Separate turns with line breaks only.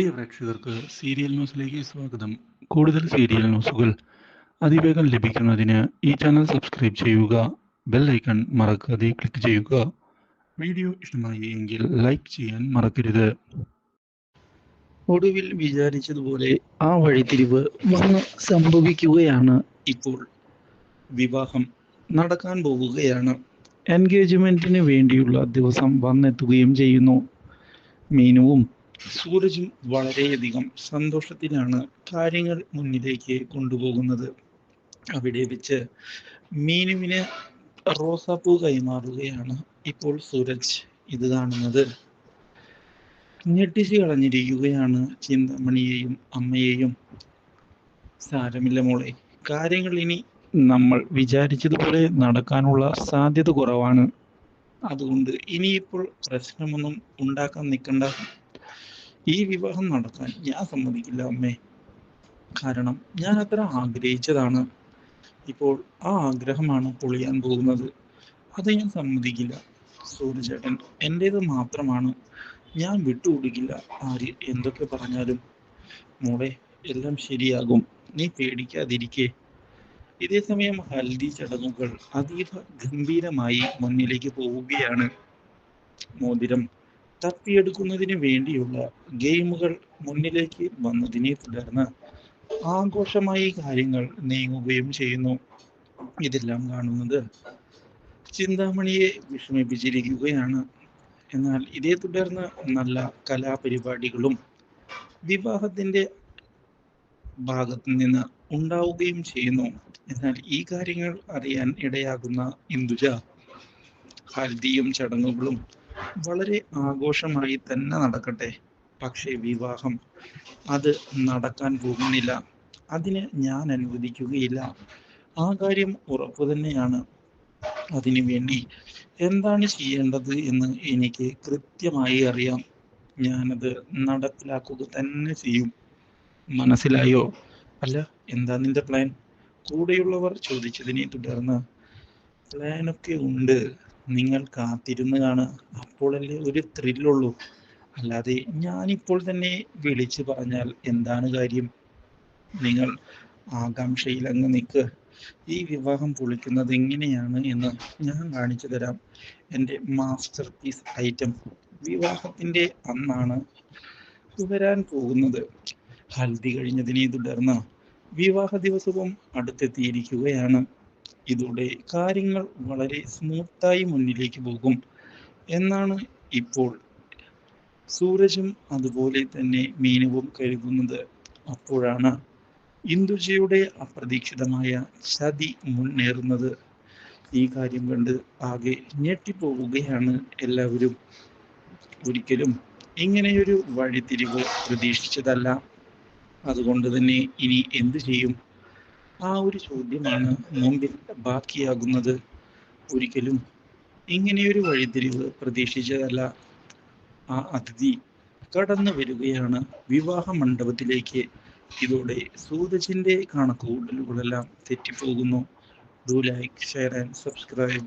പ്രിയ പ്രേക്ഷകർക്ക് സീരിയൽ ന്യൂസിലേക്ക് സ്വാഗതം. കൂടുതൽ സീരിയൽ ന്യൂസുകൾ അതിവേഗം ലഭിക്കുന്നതിന് ഈ ചാനൽ സബ്സ്ക്രൈബ് ചെയ്യുക ബെൽ ഐക്കൺ മറക്കാതെ ക്ലിക്ക് ചെയ്യുക. വീഡിയോ ഇഷ്ടമായി എങ്കിൽ ലൈക്ക് ചെയ്യാൻ മറക്കരുത്.
ഒടുവിൽ വിചാരിച്ചതുപോലെ ആ വഴിത്തിരിവ് വന്ന് സംഭവിക്കുകയാണ് ഇപ്പോൾ. വിവാഹം നടക്കാൻ പോവുകയാണ്. എൻഗേജ്മെന്റിന് വേണ്ടിയുള്ള ദിവസം വന്നെത്തുകയും ചെയ്യുന്നു. മീനുവും സൂരജും വളരെയധികം സന്തോഷത്തിലാണ് കാര്യങ്ങൾ മുന്നിലേക്ക് കൊണ്ടുപോകുന്നത്. അവിടെ വെച്ച് മീനുവിന് റോസാപ്പൂ കൈമാറുകയാണ് ഇപ്പോൾ സൂരജ് ഇത് കാണുന്നത്. ഞെട്ടിച്ച് കളഞ്ഞിരിക്കുകയാണ് ചിന്താമണിയെയും അമ്മയെയും. സാരമില്ല മോളെ കാര്യങ്ങൾ ഇനി നമ്മൾ വിചാരിച്ചതുപോലെ നടക്കാനുള്ള സാധ്യത കുറവാണ്. അതുകൊണ്ട് ഇനിയിപ്പോൾ പ്രശ്നമൊന്നും ഉണ്ടാക്കാൻ നിൽക്കണ്ട. ഈ വിവാഹം നടക്കാൻ ഞാൻ സമ്മതിക്കില്ല അമ്മേ. കാരണം ഞാൻ അത്ര ആഗ്രഹിച്ചതാണ്. ഇപ്പോൾ ആ ആഗ്രഹമാണ് പൊളിയാൻ പോകുന്നത്. അത് ഞാൻ സമ്മതിക്കില്ല. സൂര്യചേട്ടൻ എന്റേത് മാത്രമാണ്. ഞാൻ വിട്ടുകൊടുക്കില്ല. ആര് എന്തൊക്കെ പറഞ്ഞാലും. മോളെ എല്ലാം ശരിയാകും. നീ പേടിക്കാതിരിക്കേ. ഇതേ സമയം ഹൽദി ചടങ്ങുകൾ അതീവ ഗംഭീരമായി മുന്നിലേക്ക് പോവുകയാണ്. മോതിരം തപ്പിയെടുക്കുന്നതിന് വേണ്ടിയുള്ള ഗെയിമുകൾ മുന്നിലേക്ക് വന്നതിനെ തുടർന്ന് ആഘോഷമായി കാര്യങ്ങൾ നീങ്ങുകയും ചെയ്യുന്നു. ഇതെല്ലാം കാണുന്നത് ചിന്താമണിയെ വിഷമിപ്പിച്ചിരിക്കുകയാണ്. എന്നാൽ ഇതേ തുടർന്ന് നല്ല കലാപരിപാടികളും വിവാഹത്തിന്റെ ഭാഗത്ത് നിന്ന് ഉണ്ടാവുകയും ചെയ്യുന്നു. എന്നാൽ ഈ കാര്യങ്ങൾ അറിയാൻ ഇടയാകുന്ന ഇന്ദുജ ഹൽദിയും ചടങ്ങുകളും വളരെ ആഘോഷമായി തന്നെ നടക്കട്ടെ. പക്ഷേ വിവാഹം അത് നടക്കാൻ പോകുന്നില്ല. അതിന് ഞാൻ അനുവദിക്കുകയില്ല. ആ കാര്യം ഉറപ്പ് തന്നെയാണ്. അതിനു വേണ്ടി എന്താണ് ചെയ്യേണ്ടത് എന്ന് എനിക്ക് കൃത്യമായി അറിയാം. ഞാനത് നടപ്പിലാക്കുക തന്നെ ചെയ്യും. മനസ്സിലായോ? അല്ല എന്താ നിന്റെ പ്ലാൻ കൂടെയുള്ളവർ ചോദിച്ചതിനെ തുടർന്ന് പ്ലാനൊക്കെ ഉണ്ട്. നിങ്ങൾ കാത്തിരുന്ന് കാണുക അപ്പോഴല്ലേ ഒരു ത്രില്ലുള്ളൂ. അല്ലാതെ ഞാനിപ്പോൾ തന്നെ വിളിച്ചു പറഞ്ഞാൽ എന്താണ് കാര്യം? നിങ്ങൾ ആകാംക്ഷയിൽ അങ്ങ് നിൽക്ക്. ഈ വിവാഹം പൊളിക്കുന്നത് എങ്ങനെയാണ് എന്ന് ഞാൻ കാണിച്ചു തരാം. എന്റെ മാസ്റ്റർ പീസ് ഐറ്റം വിവാഹത്തിന്റെ അന്നാണ് വരാൻ പോകുന്നത്. ഹൽദി കഴിഞ്ഞതിനെ തുടർന്ന് വിവാഹ ദിവസവും അടുത്തെത്തിയിരിക്കുകയാണ്. ഇതോടെ കാര്യങ്ങൾ വളരെ സ്മൂത്തായി മുന്നിലേക്ക് പോകും. എന്നാണ് ഇപ്പോൾ സൂരജും അതുപോലെ തന്നെ മീനുവും കരുതുന്നത്. അപ്പോഴാണ് ഇന്ദുജയുടെ അപ്രതീക്ഷിതമായ ചതി മുന്നേറുന്നത്. ഈ കാര്യം കണ്ട് ആകെ ഞെട്ടിപ്പോവുകയാണ് എല്ലാവരും. ഒരിക്കലും ഇങ്ങനെയൊരു വഴിത്തിരിവ് പ്രതീക്ഷിച്ചതല്ല. അതുകൊണ്ട് തന്നെ ഇനി എന്തു ചെയ്യും? ആ ഒരു ചോദ്യമാണ് മുമ്പിൽ ബാക്കിയാകുന്നത് ഒരിക്കലും. ഇങ്ങനെയൊരു വഴിത്തിരിവ് പ്രതീക്ഷിച്ചതല്ല. ആ അതിഥി കടന്നു വരികയാണ് വിവാഹ മണ്ഡപത്തിലേക്ക്. ഇതോടെ സൂരജിന്റെ കണക്കുകൂട്ടലുകളെല്ലാം തെറ്റിപ്പോകുന്നു. Do like share and subscribe